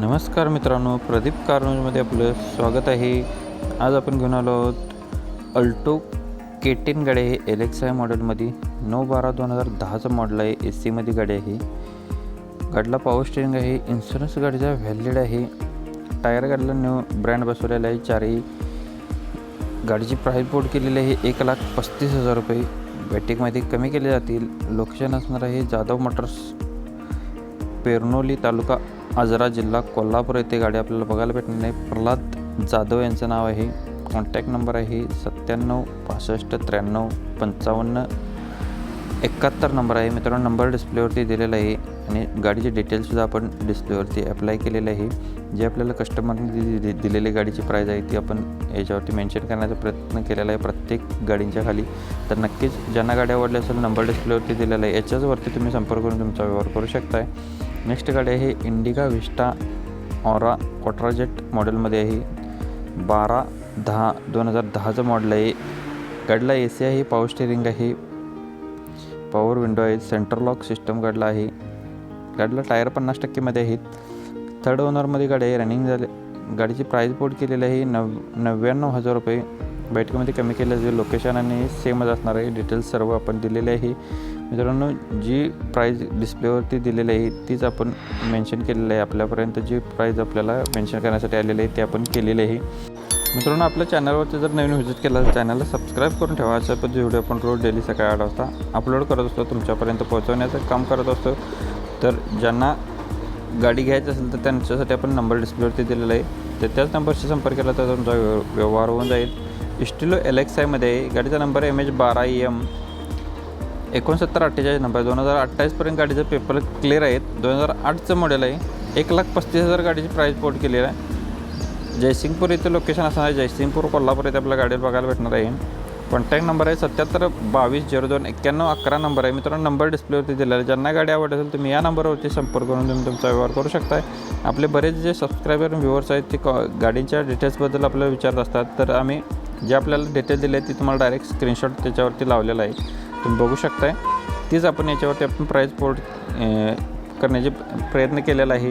नमस्कार मित्रांनो प्रदीप कार आपलं स्वागत आहे. आज आपण घेऊन आलो आहोत अल्टो केटीन गाडी आहे एलेक्सा आय मॉडेलमध्ये. नऊ बारा दोन हजार दहाचं मॉडेल आहे ए सीमध्ये गाडी आहे. गाडीला पॉवर स्टेरिंग आहे इन्शुरन्स गाडीचा व्हॅलिड आहे. टायर गाडीला न्यू ब्रँड बसवलेला आहे चारही. गाडीची प्राईस बोर्ड केलेली आहे एक लाख पस्तीस हजार रुपये. बॅटिकमध्ये कमी केले जातील. लोकेशन असणार आहे जाधव मोटर्स पेरनोली तालुका आजरा जिल्हा कोल्हापूर येथे गाडी आपल्याला बघायला भेटणार नाही प्रल्हाद जाधव यांचं नाव आहे. कॉन्टॅक्ट नंबर आहे सत्त्याण्णव पासष्ट त्र्याण्णव पंचावन्न. एकाहत्तर नंबर आहे. मित्रांनो नंबर डिस्प्लेवरती दिलेला आहे. आणि गाडीचे डिटेल्ससुद्धा आपण डिस्प्लेवरती अप्लाय केलेले आहे. जे आपल्याला कस्टमरने दि- दि- दिलेली गाडीची प्राईज आहे ती आपण याच्यावरती मेन्शन करण्याचा प्रयत्न केलेला आहे प्रत्येक गाडींच्या खाली. तर नक्कीच ज्यांना गाडी आवडली असेल नंबर डिस्प्लेवरती दिलेला आहे. याच्याचवरती तुम्ही संपर्क करून तुमचा व्यवहार करू शकताय. नेक्स्ट गाडी आहे इंडिका विस्टा ऑरा क्वाट्राजेट मॉडेलमध्ये आहे. बारा दहा दोन हजार दहाचं मॉडेल आहे. गाडीला ए सी आहे पॉवर स्टेरिंग आहे. पॉवर विंडो आहे सेंटर लॉक सिस्टम गाडीला आहे. गाडीला टायर पन्नास टक्केमध्ये आहेत. थर्ड ओनरमध्ये गाडी आहे रनिंग झाले. गाडीची प्राईस बोर्ड केलेली आहे नव नव्याण्णव हजार रुपये. बैठकीमध्ये कमी केलं जे लोकेशन आणि सेमच असणार आहे डिटेल्स सर्व आपण दिलेले आहे. मित्रांनो जी प्राईज डिस्प्लेवरती दिलेली आहे तीच आपण मेन्शन केलेलं आहे. आपल्यापर्यंत जी प्राईज आपल्याला मेन्शन करण्यासाठी आलेली आहे ते आपण केलेली आहे. मित्रांनो आपल्या चॅनलवरती जर नवीन व्हिजिट केला तर चॅनलला सबस्क्राईब करून ठेवा. अशा पद्धती व्हिडिओ आपण रोज डेली सकाळी आठ वाजता अपलोड करत असतो. तुमच्यापर्यंत पोहोचवण्याचं काम करत असतो. तर ज्यांना गाडी घ्यायची असेल तर त्यांच्यासाठी आपण नंबर डिस्प्लेवरती दिलेला आहे. तर त्याच नंबरशी संपर्क केला तर तुमचा व्यवहार होऊन जाईल. इस्टिलो एल एक्स आयमध्ये गाडीचा नंबर एम एच बारा एम एकोणसत्तर अठ्ठेचाळीस नंबर दोन हजार अठ्ठावीसपर्यंत गाडीचं पेपर क्लिअर आहेत. दोन हजार आठचं मॉडेल आहे. एक लाख पस्तीस हजार गाडीची प्राईस पोर्ट केलेली आहे. जयसिंगपूर इथं लोकेशन असणार आहे. जयसिंगपूर कोल्हापूर इथे आपल्या गाडीवर बघायला भेटणार आहे. कॉन्टॅक्ट नंबर आहे सत्याहत्तर बावीस झिरो दोन एक्क्याण्णव अकरा नंबर आहे. मित्रांनो नंबर डिस्प्लेवरती दिलेला आहे. ज्यांना गाडी आवडत असेल तुम्ही या नंबरवरती संपर्क करून तुम्ही तुमचा व्यवहार करू शकताय. आपले बरेच जे सबस्क्रायबर व्ह्युअर्स आहेत ते कॉ गाडींच्या डिटेल्सबद्दल आपल्याला विचारत असतात. तर आम्ही जे आपल्याला डिटेल दिले आहेत ते तुम्हाला डायरेक्ट स्क्रीनशॉट त्याच्यावरती लावलेला आहे. तुम्ही बघू शकताय. तीच आपण याच्यावरती आपण प्राईज पोर्ट करण्याचे प्रयत्न केलेला आहे.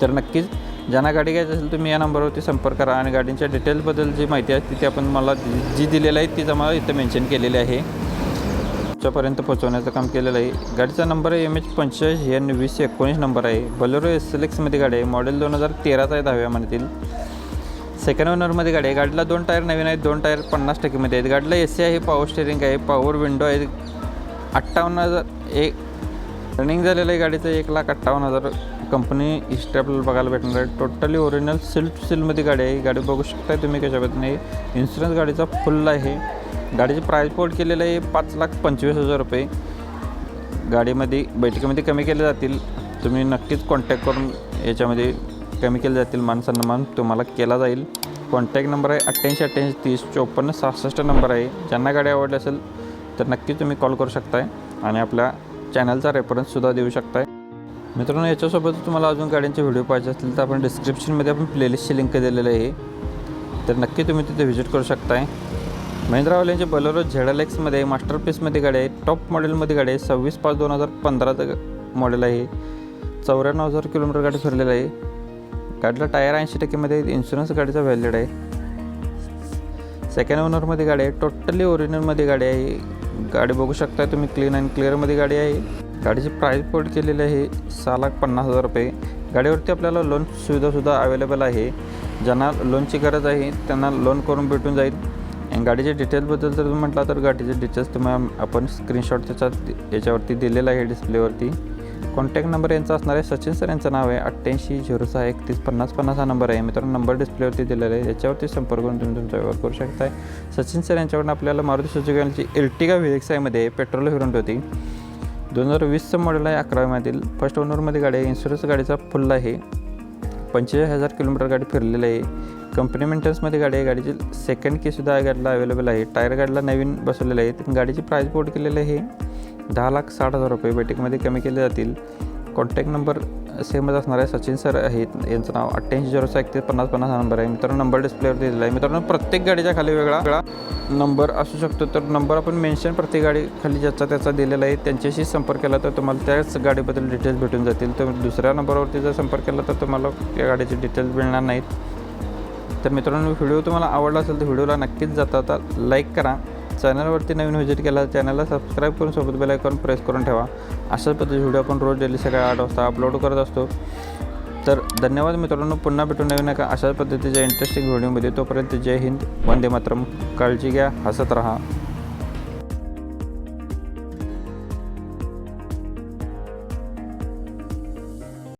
तर नक्कीच ज्यांना गाडी घ्यायची असेल तुम्ही या नंबरवरती संपर्क करा आणि गाडींच्या डिटेल्सबद्दल जी माहिती आहे तिथे आपण मला जी दिलेली आहे तीच आम्हाला इथं मेन्शन केलेली आहे. तुमच्यापर्यंत पोहोचवण्याचं काम केलेलं आहे. गाडीचा नंबर आहे एम एच पंचेचाळीस एन वीस एकोणीस नंबर आहे. बलोरो एस एल एक्समध्ये गाडी आहे. मॉडेल दोन हजार तेराचा आहे दहाव्या महिन्यातील सेकंड ओनरमध्ये गाडी आहे. गाडीला दोन टायर नवीन आहेत दोन टायर पन्नास टक्केमध्ये आहेत. गाडीला ए सी आहे पॉवर स्टेरिंग आहे पॉवर विंडो आहे. अठ्ठावन्न हजार एक रनिंग झालेलं आहे गाडीचं एक लाख अठ्ठावन्न हजार. कंपनी हिस्ट्री आपल्याला बघायला भेटणार आहे. टोटली ओरिजिनल सिल्फ सिलमध्ये गाडी आहे. गाडी बघू शकता तुम्ही कशा पद्धतीने. इन्शुरन्स गाडीचा फुल आहे. गाडीची प्राईस पोर्ट केलेलं आहे पाच लाख पंचवीस हजार रुपये. गाडीमध्ये बैठकीमध्ये कमी केले जातील. तुम्ही नक्कीच कॉन्टॅक्ट करून याच्यामध्ये कमी केले जातील मानसन्मान तुम्हाला केला जाईल. कॉन्टॅक्ट नंबर आहे अठ्ठ्याऐंशी अठ्ठ्याऐंशी तीस चोपन्न सहासष्ट नंबर आहे. ज्यांना गाडी आवडली असेल तर नक्की तुम्ही कॉल करू शकताय आणि आपल्या चॅनलचा रेफरन्ससुद्धा देऊ शकताय. मित्रांनो याच्यासोबत तुम्हाला अजून गाड्यांचे व्हिडिओ पाहिजे असतील तर आपण डिस्क्रिप्शनमध्ये आपण प्लेलिस्टची लिंक दिलेली आहे. तर नक्की तुम्ही तिथे व्हिजिट करू शकताय. महिंद्रावाल्यांचे बलोरो झेड एल एक्समध्ये मास्टरपीसमध्ये गाडी आहे टॉप मॉडेलमध्ये गाडी आहे सव्वीस पाच दोन हजार पंधराचं मॉडेल आहे. चौऱ्याण्णव हजार किलोमीटर गाडी फिरलेलं आहे. गाडीला टायर ऐंशी टक्केमध्ये इन्शुरन्स गाडीचा व्हॅलिड आहे. सेकंड ओनरमध्ये गाडी आहे. टोटली ओरिजिनलमध्ये गाडी आहे. गाडी बघू शकता तुम्ही क्लीन अँड क्लिअरमध्ये गाडी आहे. गाडीची प्राईस पोर्ट केलेली आहे सहा लाख पन्नास हजार रुपये. गाडीवरती आपल्याला लोन सुविधासुद्धा अवेलेबल आहे. ज्यांना लोनची गरज आहे त्यांना लोन करून भेटून जाईल. आणि गाडीच्या डिटेल्सबद्दल जर तुम्ही म्हटला तर गाडीचे डिटेल्स तुम्ही आपण स्क्रीनशॉट त्याच्यात याच्यावरती दिलेला आहे डिस्प्लेवरती कॉन्टॅक्ट नंबर यांचा असणार आहे सचिन सर यांचं नाव आहे अठ्ठ्याऐंशी झिरो सहा एकतीस पन्नास पन्नास हा नंबर आहे. मित्रांनो नंबर डिस्प्लेवरती दिलेला आहे. याच्यावरती संपर्क करून तुम्ही तुमचा व्यवहार करू शकताय. सचिन सर यांच्याकडून आपल्याला मारुती सुजुकी यांची एल्टिगा व्ही आयमध्ये पेट्रोल हिरंट होती दोन हजार वीसचं मॉडेल आहे अकरावीमधील फर्स्ट ओनरमध्ये गाडी आहे. इन्शुरन्स गाडीचा फुल आहे. पंचेचाळीस हजार किलोमीटर गाडी फिरलेली आहे. कंपनी मेंटेनन्समध्ये गाडी आहे. गाडीची सेकंड कीसुद्धा गाडीला अवेलेबल आहे. टायर गाडीला नवीन बसवलेलं आहे गाडीची प्राईस बोर्ड केलेली आहे. दहा लाख साठ हजार रुपये. बैठकीमध्ये कमी केले जातील. कॉन्टॅक्ट नंबर सेमच असणार आहे. सचिन सर आहेत. यांचं नाव अठ्ठ्याऐंशी झिरो सहा एकतीस पन्नास पन्नास हा नंबर आहे. मित्रांनो नंबर डिस्प्लेवर दिलेला आहे. मित्रांनो प्रत्येक गाडीच्या खाली वेगळा वेगळा नंबर असू शकतो. तर नंबर आपण मेन्शन प्रत्येक गाडी खाली ज्याचा त्याचा दिलेला आहे. त्यांच्याशी संपर्क केला तर तुम्हाला त्याच गाडीबद्दल डिटेल्स भेटून जातील. तर दुसऱ्या नंबरवरती जर संपर्क केला तर तुम्हाला त्या गाडीचे डिटेल्स मिळणार नाहीत. तर मित्रांनो व्हिडिओ तुम्हाला आवडला असेल तर व्हिडिओला नक्कीच जाता आता लाईक करा. चॅनलवरती नवीन व्हिजिट केला चॅनलला सबस्क्राईब करून सोबत बेल आयकॉन प्रेस करून ठेवा. अशाच पद्धतीचे व्हिडिओ आपण रोज डेली सकाळी आठ वाजता अपलोड करत असतो. तर धन्यवाद मित्रांनो पुन्हा भेटून नवीन नका अशाच पद्धतीच्या इंटरेस्टिंग व्हिडिओमध्ये तोपर्यंत जय हिंद वंदे मातरम. काळजी घ्या हसत राहा.